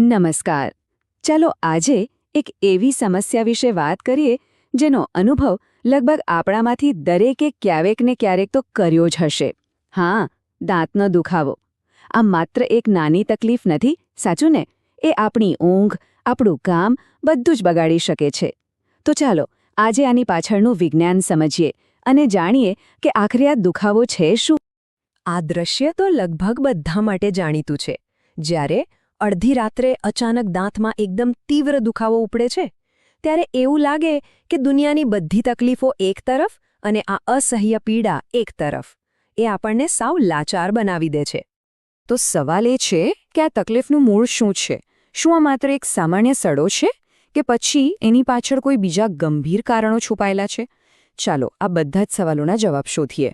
નમસ્કાર. ચાલો આજે એક એવી સમસ્યા વિશે વાત કરીએ, જેનો અનુભવ લગભગ આપણામાંથી દરેકે ક્યારેક ને ક્યારેક તો કર્યો જ હશે. હા દાંતનો દુખાવો. આ માત્ર એક નાની તકલીફ નથી, સાચું ને? એ આપણી ઊંઘ, આપણું કામ બધું જ બગાડી શકે છે. તો ચાલો, આજે આની પાછળનું વિજ્ઞાન સમજીએ અને જાણીએ કે આખરે આ દુખાવો છે શું? આ દ્રશ્ય તો લગભગ બધા માટે જાણીતું છે. જ્યારે અડધી રાત્રે અચાનક દાંતમાં એકદમ તીવ્ર દુખાવો ઉપડે છે, ત્યારે એવું લાગે કે દુનિયાની બધી તકલીફો એક તરફ અને આ અસહ્ય પીડા એક તરફ. એ આપણને સાવ લાચાર બનાવી દે છે. તો સવાલ એ છે કે આ તકલીફનું મૂળ શું છે? શું આ માત્ર એક સામાન્ય સડો છે કે પછી એની પાછળ કોઈ બીજા ગંભીર કારણો છુપાયેલા છે? ચાલો આ બધા જ સવાલોના જવાબ શોધીએ.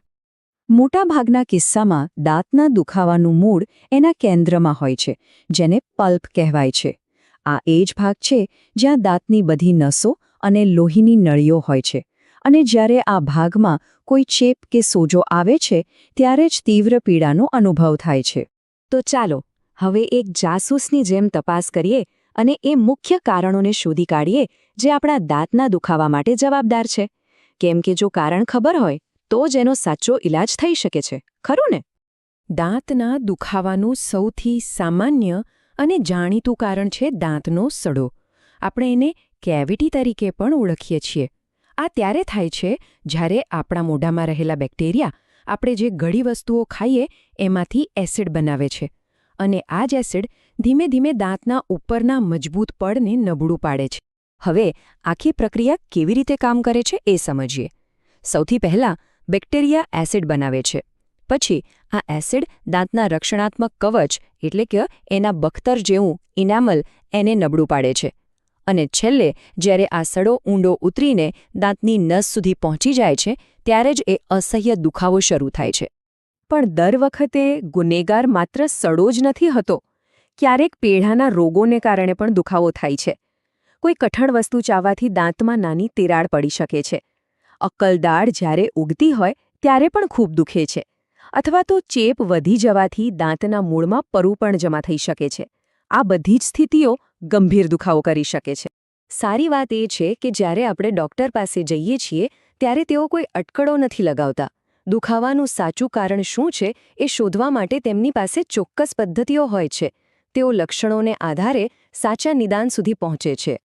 મોટાભાગના કિસ્સામાં દાંતના દુખાવાનું મૂળ એના કેન્દ્રમાં હોય છે, જેને પલ્પ કહેવાય છે. આ એ જ ભાગ છે જ્યાં દાંતની બધી નસો અને લોહીની નળીઓ હોય છે. અને જ્યારે આ ભાગમાં કોઈ ચેપ કે સોજો આવે છે, ત્યારે જ તીવ્ર પીડાનો અનુભવ થાય છે. તો ચાલો, હવે એક જાસૂસની જેમ તપાસ કરીએ અને એ મુખ્ય કારણોને શોધી કાઢીએ જે આપણા દાંતના દુખાવા માટે જવાબદાર છે. કેમ કે જો કારણ ખબર હોય તો જ એનો સાચો ઇલાજ થઈ શકે છે. ખરું ને? દાંતના દુખાવાનું સૌથી સામાન્ય અને જાણીતું કારણ છે દાંતનો સડો. આપણે એને કેવિટી તરીકે પણ ઓળખીએ છીએ. આ ત્યારે થાય છે જ્યારે આપણા મોઢામાં રહેલા બેક્ટેરિયા આપણે જે ગળી વસ્તુઓ ખાઈએ એમાંથી એસિડ બનાવે છે. અને આ જ એસિડ ધીમે ધીમે દાંતના ઉપરના મજબૂત પડને નબળું પાડે છે. હવે આખી પ્રક્રિયા કેવી રીતે કામ કરે છે એ સમજીએ. સૌથી પહેલાં બેક્ટેરિયા એસિડ બનાવે છે. પછી આ એસિડ દાંતના રક્ષણાત્મક કવચ એટલે કે એના બખ્તર જેવું ઇનામલ એને નબળું પાડે છે. અને છેલ્લે જ્યારે આ સડો ઊંડો ઉતરીને દાંતની નસ સુધી પહોંચી જાય છે, ત્યારે જ એ અસહ્ય દુખાવો શરૂ થાય છે. પણ દર વખતે ગુનેગાર માત્ર સડો જ નથી હતો. ક્યારેક પેઢાના રોગોને કારણે પણ દુખાવો થાય છે. કોઈ કઠણ વસ્તુ ચાવવાથી દાંતમાં નાની તિરાડ પડી શકે છે. અક્કલદાળ જ્યારે ઉગતી હોય, ત્યારે પણ ખૂબ દુખે છે. અથવા તો ચેપ વધી જવાથી દાંતના મૂળમાં પરુ પણ જમા થઈ શકે છે. આ બધી જ સ્થિતિઓ ગંભીર દુખાવો કરી શકે છે. સારી વાત એ છે કે જ્યારે આપણે ડોક્ટર પાસે જઈએ છીએ, ત્યારે તેઓ કોઈ અટકળો નથી લગાવતા. દુખાવાનું સાચું કારણ શું છે એ શોધવા માટે તેમની પાસે ચોક્કસ પદ્ધતિઓ હોય છે. તેઓ લક્ષણોને આધારે સાચા નિદાન સુધી પહોંચે છે.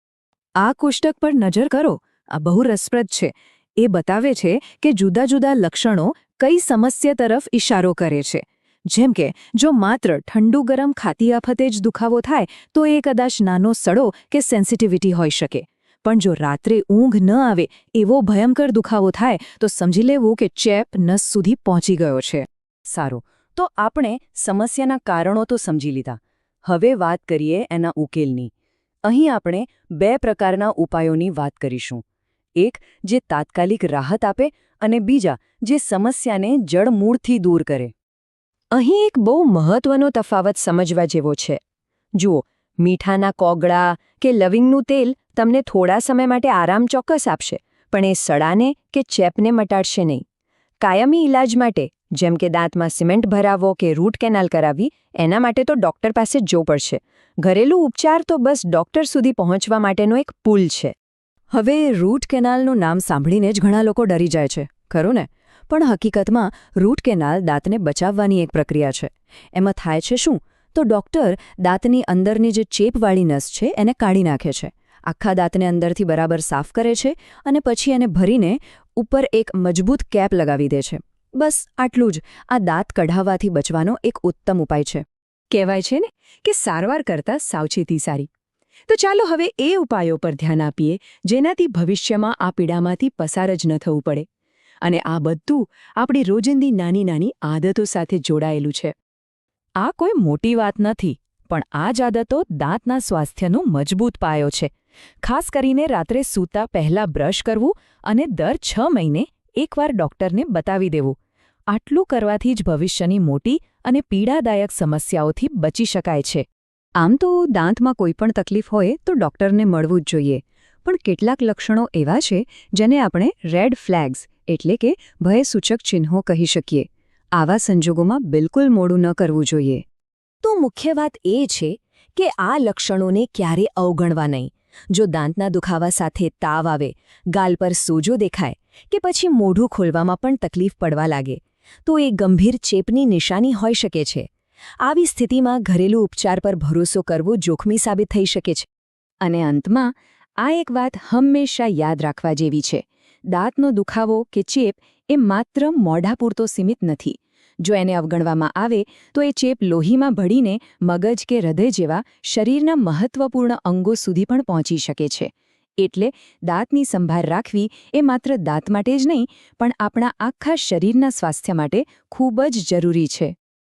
આ કોષ્ટક પર નજર કરો. આ બહુ રસપ્રદ છે. એ બતાવે છે કે જુદા જુદા લક્ષણો કઈ સમસ્યા તરફ ઇશારો કરે છે. જેમ કે, જો માત્ર ઠંડુ ગરમ ખાતી આફતે જ દુખાવો થાય, તો એ કદાચ નાનો સડો કે સેન્સિટિવિટી હોઈ શકે. પણ જો રાત્રે ઊંઘ ન આવે, એવો ભયંકર દુખાવો થાય, તો સમજી લેવું કે ચેપ નસ સુધી પહોંચી ગયો છે. સારું, તો આપણે સમસ્યાના કારણો તો સમજી લીધા. હવે વાત કરીએ એના ઉકેલની. અહીં આપણે બે પ્રકારના ઉપાયોની વાત કરીશું. એક જે તાત્કાલિક રાહત આપે અને બીજા જે સમસ્યાને જડમૂળથી દૂર કરે. અહીં એક બહુ મહત્વનો તફાવત સમજવા જેવો છે. જુઓ, મીઠાના કોગળા કે લવિંગનું તેલ તમને થોડા સમય માટે આરામ ચોક્કસ આપશે, પણ એ સડાને કે ચેપને મટાડશે નહીં. કાયમી ઇલાજ માટે, જેમ કે દાંતમાં સિમેન્ટ ભરાવો કે રૂટ કેનાલ કરાવવી એના માટે તો ડોક્ટર પાસે જ જવું પડશે. ઘરેલું ઉપચાર તો બસ ડોક્ટર સુધી પહોંચવા માટેનો એક પુલ છે. હવે રૂટ કેનાલનું નામ સાંભળીને જ ઘણા લોકો ડરી જાય છે, ખરું ને? પણ હકીકતમાં રૂટ કેનાલ દાંતને બચાવવાની એક પ્રક્રિયા છે. એમાં થાય છે શું? તો ડોક્ટર દાંતની અંદરની જે ચેપવાળી નસ છે એને કાઢી નાખે છે. આખા દાંતને અંદરથી બરાબર સાફ કરે છે અને પછી એને ભરીને ઉપર એક મજબૂત કેપ લગાવી દે છે. બસ આટલું જ. આ દાંત કઢાવવાથી બચવાનો એક ઉત્તમ ઉપાય છે. કહેવાય છે ને કે સારવાર કરતાં સાવચેતી સારી. તો ચાલો હવે એ ઉપાયો પર ધ્યાન આપીએ, જેનાથી ભવિષ્યમાં આ પીડામાંથી પસાર જ ન થવું પડે. અને આ બધું આપણી રોજિંદી નાની નાની આદતો સાથે જોડાયેલું છે. આ કોઈ મોટી વાત નથી, પણ આ જ આદતો દાંતના સ્વાસ્થ્યનું મજબૂત પાયો છે. ખાસ કરીને રાત્રે સૂતા પહેલાં બ્રશ કરવું અને દર છ મહિને એકવાર ડોક્ટરને બતાવી દેવું. આટલું કરવાથી જ ભવિષ્યની મોટી અને પીડાદાયક સમસ્યાઓથી બચી શકાય છે. આમ તો દાંતમાં કોઈ પણ તકલીફ હોય તો ડોક્ટરને મળવું જ જોઈએ. પણ કેટલાક લક્ષણો એવા છે જેને આપણે રેડ ફ્લેગ્સ એટલે કે ભયસૂચક ચિહ્નો કહી શકીએ. આવા સંજોગોમાં બિલકુલ મોડું ન કરવું જોઈએ. તો મુખ્ય વાત એ છે કે આ લક્ષણોને ક્યારે અવગણવા નહીં. જો દાંતના દુખાવા સાથે તાવ આવે, ગાલ પર સોજો દેખાય કે પછી મોઢું ખોલવામાં પણ તકલીફ પડવા લાગે, તો એ ગંભીર ચેપની નિશાની હોઈ શકે છે. આવી સ્થિતિમાં ઘરેલું ઉપચાર પર ભરોસો કરવો જોખમી સાબિત થઈ શકે છે. અને અંતમાં, આ એક વાત હંમેશા યાદ રાખવા જેવી છે. દાંતનો દુખાવો કે ચેપ એ માત્ર મોઢા પૂરતો સીમિત નથી. જો એને અવગણવામાં આવે, તો એ ચેપ લોહીમાં ભળીને મગજ કે હૃદય જેવા શરીરના મહત્વપૂર્ણ અંગો સુધી પણ પહોંચી શકે છે. એટલે દાંતની સંભાળ રાખવી એ માત્ર દાંત માટે જ નહીં, પણ આપણા આખા શરીરના સ્વાસ્થ્ય માટે ખૂબ જ જરૂરી છે.